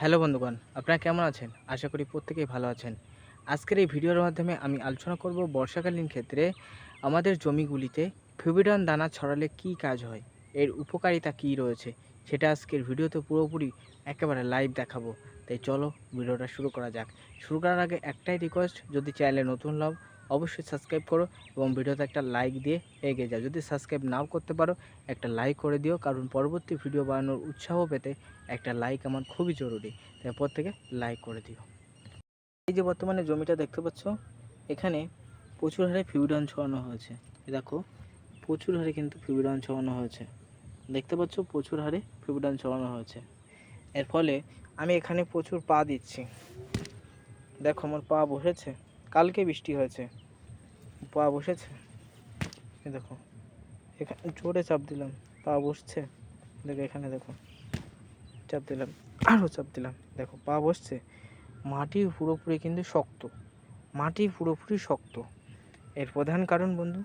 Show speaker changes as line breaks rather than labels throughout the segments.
Hello বন্ধুগণ, আপনারা কেমন আছেন? আশা করি প্রত্যেকেই ভালো আছেন। আজকের এই ভিডিওর মাধ্যমে আমি আলোচনা করব বর্ষাকালীন ক্ষেত্রে আমাদের জমিগুলিতে ফিবিডন দানা ছড়ালে কি কাজ হয়, এর উপকারিতা কি রয়েছে, সেটা আজকের ভিডিওতে পুরোপুরি একেবারে লাইভ দেখাবো। তাই চলো ভিডিওটা শুরু করা যাক। শুরু করার আগে একটাই রিকোয়েস্ট যদি চ্যানেলে নতুন লাভ অবশ্যই সাবস্ক্রাইব করো এবং ভিডিওতে একটা লাইক দিয়ে এগিয়ে যাও। যদি সাবস্ক্রাইব নাও করতে পারো, একটা লাইক করে দিও, কারণ পরবর্তী ভিডিও বানানোর উৎসাহ পেতে একটা লাইক আমার খুবই জরুরি। তাই প্রত্যেকে লাইক করে দিও। এই যে বর্তমানে জমিটা দেখতে পাচ্ছ, এখানে প্রচুর হারে ফিউডন ছড়ানো হয়েছে। দেখো, প্রচুর হারে কিন্তু ফিউডন ছড়ানো হয়েছে। দেখতে পাচ্ছ, প্রচুর হারে ফিউডন ছড়ানো হয়েছে। এর ফলে আমি এখানে প্রচুর পা দিচ্ছি। দেখো, আমার পা বসেছে। কালকে বৃষ্টি হয়েছে। পা বসেছে। এই দেখো এখানে জোরে চাপ দিলাম, পা বসছে। দেখো, এখানে দেখো, চাপ দিলাম আরও চাপ দিলাম। দেখো, পা বসছে। মাটি পুরোপুরি কিন্তু শক্ত। মাটি পুরোপুরি শক্ত। এর প্রধান কারণ বন্ধু,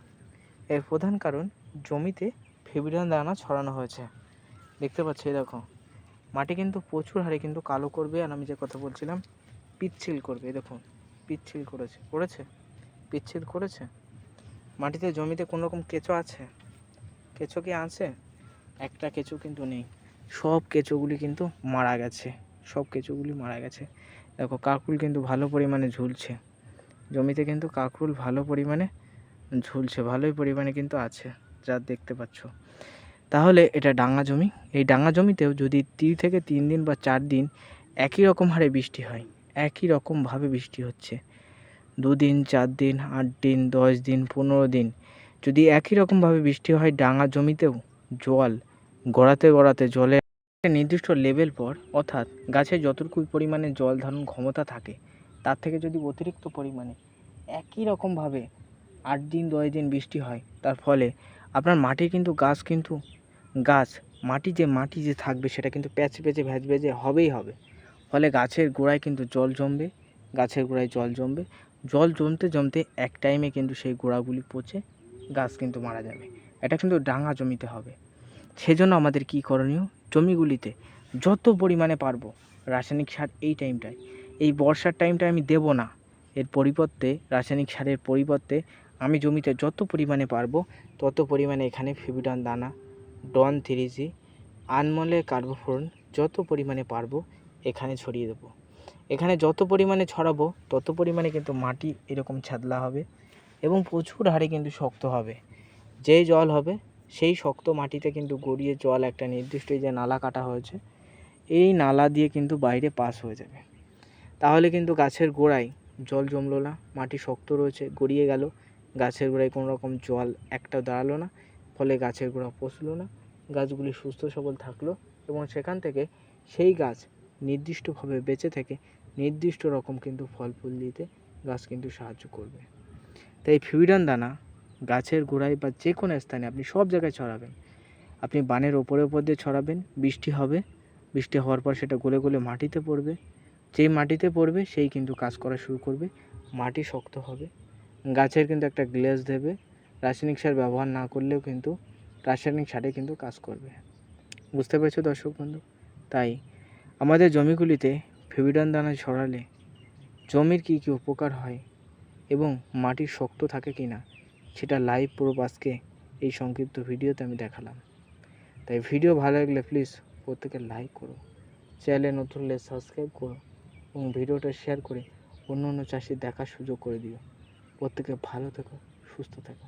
এর প্রধান কারণ জমিতে ফেবিরান দানা ছড়ানো হয়েছে। দেখতে পাচ্ছি দেখো, মাটি কিন্তু প্রচুর হারে কিন্তু কালো করবে। আর আমি যে কথা বলছিলাম, পিচ্ছিল করবে। দেখুন পিচ্ছিল করেছে করেছে, পিচ্ছিল করেছে। মাটিতে, জমিতে কোনো রকম কেঁচো আছে? কেঁচো কি আছে? একটা কেঁচো কিন্তু নেই। সব কেঁচোগুলি কিন্তু মারা গেছে। সব কেঁচোগুলি মারা গেছে। দেখো কাকুল কিন্তু ভালো পরিমাণে ঝুলছে। জমিতে কিন্তু কাকুল ভালো পরিমাণে ঝুলছে, ভালোই পরিমাণে কিন্তু আছে, যা দেখতে পাচ্ছ। তাহলে এটা ডাঙা জমি। এই ডাঙা জমিতেও যদি তিন থেকে তিন দিন বা চার দিন একই রকম হারে বৃষ্টি হয়, একই রকমভাবে বৃষ্টি হচ্ছে। দুদিন চার দিন আট দিন দশ দিন পনেরো দিন যদি একই রকমভাবে বৃষ্টি হয় ডাঙা জমিতেও, জল, গড়াতে গড়াতে জলে একটা নির্দিষ্ট লেভেল পর, অর্থাৎ গাছে যতটুকু পরিমাণে জল ধারণ ক্ষমতা থাকে, তার থেকে যদি অতিরিক্ত পরিমাণে একই রকমভাবে আট দিন দশ দিন বৃষ্টি হয়, তার ফলে আপনার মাটি কিন্তু গাছ কিন্তু, গাছ, মাটি যে মাটি যে থাকবে, সেটা কিন্তু প্যাচে প্যাচে ভ্যাজ ভেজে হবেই হবে। ফলে গাছের গোড়ায় কিন্তু জল জমবে, গাছের গোড়ায় জল জমবে। জল জমতে জমতে এক টাইমে কিন্তু সেই গোড়াগুলি পচে গাছ কিন্তু মারা যাবে। এটা কিন্তু ডাঙা জমিতে হবে। সেজন্য আমাদের কী করণীয়? জমিগুলিতে যত পরিমাণে পারব রাসায়নিক সার এই টাইমটায় এই বর্ষার টাইমটা আমি দেব না। এর পরিবর্তে, রাসায়নিক সারের পরিবর্তে আমি জমিতে যত পরিমাণে পারব তত পরিমাণে এখানে ফিবিডন দানা, ডন থ্রিজি, আনমলে কার্বোফোরন যত পরিমাণে পারব এখানে ছড়িয়ে দেবো। এখানে যত পরিমাণে ছড়াবো, তত পরিমাণে কিন্তু মাটি এরকম ছাদলা হবে এবং প্রচুর হারে কিন্তু শক্ত হবে। যেই জল হবে, সেই শক্ত মাটিতে কিন্তু গড়িয়ে জল একটা নির্দিষ্ট যে নালা কাটা হয়েছে, এই নালা দিয়ে কিন্তু বাইরে পাস হয়ে যাবে। তাহলে কিন্তু গাছের গোড়ায় জল জমলো না, মাটি শক্ত রয়েছে, গড়িয়ে গেল। গাছের গোড়ায় কোনো রকম জল একটা দাঁড়াল না, ফলে গাছের গোড়া পচলো না। গাছগুলি সুস্থ সবল থাকল এবং সেখান থেকে সেই গাছ নির্দিষ্টভাবে বেঁচে থেকে নির্দিষ্ট রকম কিন্তু ফল ফুল দিতে গাছ কিন্তু সাহায্য করবে। তাই ফিউডন দানা গাছের গোড়ায় বা যে কোনো স্থানে আপনি সব জায়গায় ছড়াবেন। আপনি বানের ওপরে ওপর দিয়ে ছড়াবেন, বৃষ্টি হবে, বৃষ্টি হওয়ার পর সেটা গলে গলে মাটিতে পড়বে। যেই মাটিতে পড়বে সেই কিন্তু কাজ করা শুরু করবে, মাটি শক্ত হবে, গাছের কিন্তু একটা গ্লেজ দেবে, রাসায়নিক সার ব্যবহার না করলেও কিন্তু রাসায়নিক সারে কিন্তু কাজ করবে। বুঝতে পেরেছ দর্শক বন্ধু? তাই আমাদের জমিগুলিতে ফেবিডন দানা ছড়ালে জমির কী কী উপকার হয় এবং মাটি শক্ত থাকে কি না, সেটা লাইভ পুরো আজকে এই সংক্ষিপ্ত ভিডিওতে আমি দেখালাম। তাই ভিডিও ভালো লাগলে প্লিজ প্রত্যেকে লাইক করো চ্যানেলে নতুন হলে সাবস্ক্রাইব করো এবং ভিডিওটা শেয়ার করে অন্য অন্য চাষি দেখার সুযোগ করে দিও। প্রত্যেকে ভালো থেকো, সুস্থ থেকো।